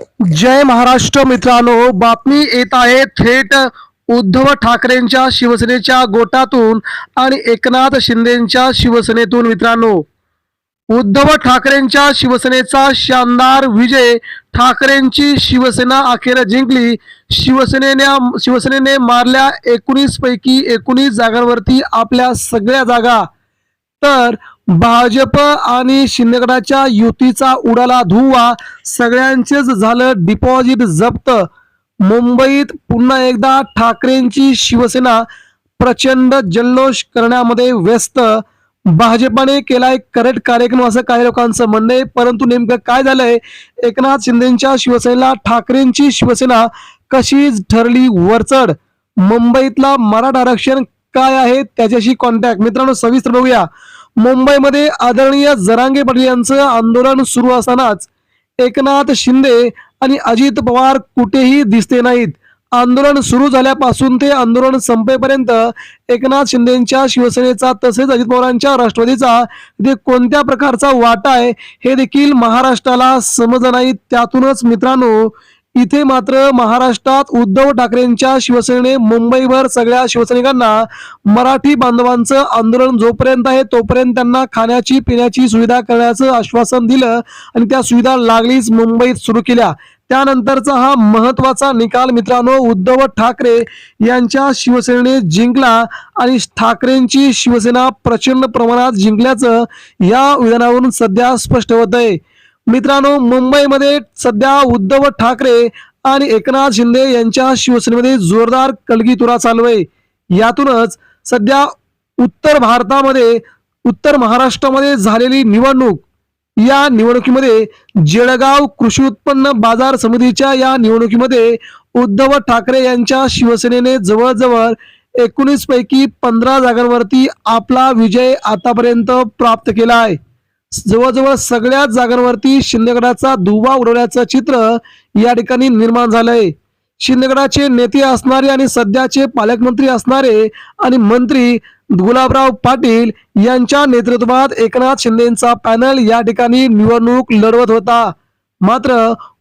जय महाराष्ट्र मित्रांनो बातमी येत आहे थेट उद्धव ठाकरेंच्या शिवसेनेच्या गोटातून आणि एकनाथ शिंदेच्या शिवसेनेतून मित्रांनो. उद्धव ठाकरेंच्या शिवसेनेचा शानदार विजय ठाकरेंची शिवसेना अखेर जिंकली. शिवसेनेने शिवसेनेने मारल्या एकोणीस पैकी एकोणीस जागांवरती आपल्या सगळ्या जागा. तर भाजप आणि शिंदेगडाच्या युतीचा उडाला धुवा सगळ्यांचेच झालं डिपॉझिट जप्त. मुंबईत पुन्हा एकदा ठाकरेंची शिवसेना प्रचंड जल्लोष करण्यामध्ये व्यस्त. भाजपाने केलाय करेक्ट कार्यक्रम असं काही लोकांचं म्हणणं आहे परंतु नेमकं काय झालंय? एकनाथ शिंदेच्या शिवसेनेला ठाकरेंची शिवसेना कशी ठरली वरचढ? मुंबईतला मराठा आरक्षण काय आहे? त्याच्याशी कॉन्टॅक्ट मित्रांनो सविस्तर बघूया. मुंबईमध्ये आदरणीय जरांगे पाटील यांचं आंदोलन सुरू असतानाच एकनाथ शिंदे आणि अजित पवार कुठेही दिसते नाहीत. आंदोलन सुरू झाल्यापासून ते आंदोलन संपेपर्यंत एकनाथ शिंदेच्या शिवसेनेचा तसेच अजित पवारांच्या राष्ट्रवादीचा ते कोणत्या प्रकारचा वाटा आहे हे देखील महाराष्ट्राला समज नाही. त्यातूनच मित्रांनो इथे मात्र महाराष्ट्रात उद्धव ठाकरेंच्या शिवसेनेने मुंबईभर सगळ्या शिवसैनिकांना मराठी बांधवांचं आंदोलन जोपर्यंत आहे तोपर्यंत त्यांना खाण्याची पिण्याची सुविधा करण्याचं आश्वासन दिलं आणि त्या सुविधा लागलीच मुंबईत सुरू केल्या. त्यानंतरचा हा महत्त्वाचा निकाल मित्रांनो उद्धव ठाकरे यांच्या शिवसेनेने जिंकला आणि ठाकरेंची शिवसेना प्रचंड प्रमाणात जिंकल्याचं या विधानावरून सध्या स्पष्ट होत आहे मित्रांनो मुंबईमध्ये सध्या उद्धव ठाकरे आणि एकनाथ शिंदे यांच्या शिवसेनेमध्ये जोरदार कलगीतुरा चालू आहे यातूनच सध्या उत्तर भारतामध्ये उत्तर महाराष्ट्रामध्ये झालेली निवडणूक या निवडणुकीमध्ये जळगाव कृषी उत्पन्न बाजार समितीच्या या निवडणुकीमध्ये उद्धव ठाकरे यांच्या शिवसेनेने जवळजवळ एकोणीस पैकी पंधरा जागांवरती आपला विजय आतापर्यंत प्राप्त केला आहे. जवळजवळ सगळ्याच जागांवरती शिंदेगडाचा दुबा उडवण्याचं चित्र या ठिकाणी निर्माण झालंय. शिंदेगडाचे नेते असणारे आणि सध्याचे पालकमंत्री असणारे आणि मंत्री गुलाबराव पाटील यांच्या नेतृत्वात एकनाथ शिंदेचा पॅनल या ठिकाणी निवडणूक लढवत होता. मात्र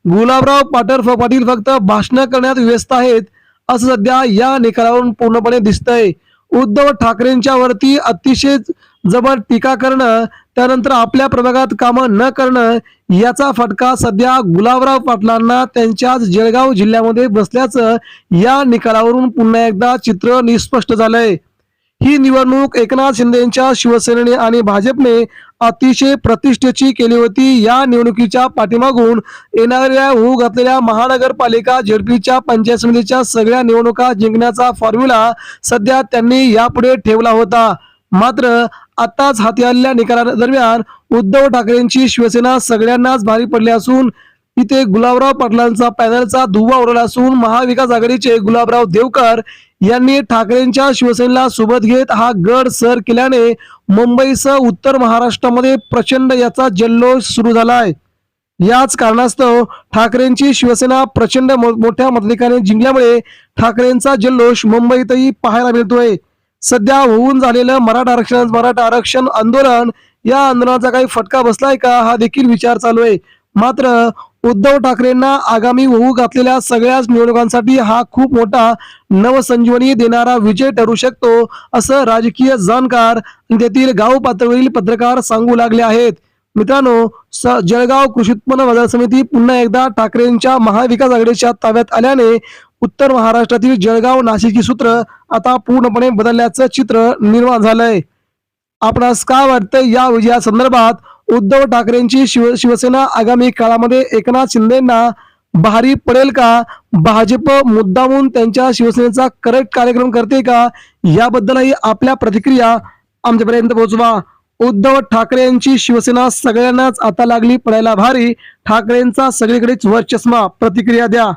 गुलाबराव पाटर पाटील फक्त भाषण करण्यात व्यस्त आहेत असं सध्या या निकालावरून पूर्णपणे दिसतंय. उद्धव ठाकरेंच्या वरती अतिशय जबर टीका करणं त्यानंतर आपल्या प्रभागात कामं न करणं याचा फटका सध्या गुलाबराव पाटलांना त्यांच्याच जळगाव जिल्ह्यामध्ये बसल्याचं या निकालावरून पुन्हा एकदा चित्र निस्पष्ट झालंय. ही निवडणूक एकनाथ शिंदेच्या शिवसेनेने आणि भाजपने अतिशय प्रतिष्ठेची केली होती. या निवडणुकीच्या पाठीमागून येणाऱ्या होऊ घातलेल्या महानगरपालिका झेडपीच्या पंचायत समितीच्या सगळ्या निवडणुका जिंकण्याचा फॉर्म्युला सध्या त्यांनी यापुढे ठेवला होता. मात्र आताच हाती आलेल्या निकालादरम्यान उद्धव ठाकरेंची शिवसेना सगळ्यांनाच भारी पडली असून इथे गुलाबराव पाटलांचा पॅनलचा धुवा उडवला असून महाविकास आघाडीचे गुलाबराव देवकर यांनी ठाकरेंच्या शिवसेनेला सोबत घेत हा गड सर केल्याने मुंबईसह उत्तर महाराष्ट्रामध्ये प्रचंड याचा जल्लोष सुरू झाला आहे याच कारणास्तव ठाकरेंची शिवसेना प्रचंड मो- मोठ्या मताधिकाने जिंकल्यामुळे ठाकरेंचा जल्लोष मुंबईतही पाहायला मिळतोय. सध्या होऊन झालेलं मराठा आरक्षण मराठा आरक्षण आंदोलन या आंदोलनाचा काही फटका बसलाय का? हा देखील विचार चालू आहे. मात्र उद्धव ठाकरेंना आगामी होऊ घातलेल्या सगळ्याच निवडणुकांसाठी हा खूप मोठा नवसंजीवनी देणारा विजय ठरू शकतो असं राजकीय जाणकार तेथील गाव पातळीवरील पत्रकार सांगू लागले आहेत. मित्रांनो स- जळगाव कृषी उत्पन्न बाजार समिती पुन्हा एकदा ठाकरेंच्या महाविकास आघाडीच्या ताब्यात आल्याने उत्तर महाराष्ट्रातील जळगाव नाशिकची सूत्र आता पूर्णपणे बदलल्याचं चित्र निर्माण झालंय. आपणास काय वाटतं या विजया संदर्भात उद्धव ठाकरेंची शिव शिवसेना आगामी काळामध्ये एकनाथ शिंदेना भारी पडेल का? भाजप मुद्दामून त्यांच्या शिवसेनेचा करेक्ट कार्यक्रम करते का? याबद्दलही आपल्या प्रतिक्रिया आमच्यापर्यंत पोहोचवा. उद्धव ठाकरे यांची शिवसेना सगळ्यांनाच आता लागली पडायला भारी. ठाकरेंचा सगळीकडेच वर चष्मा प्रतिक्रिया द्या.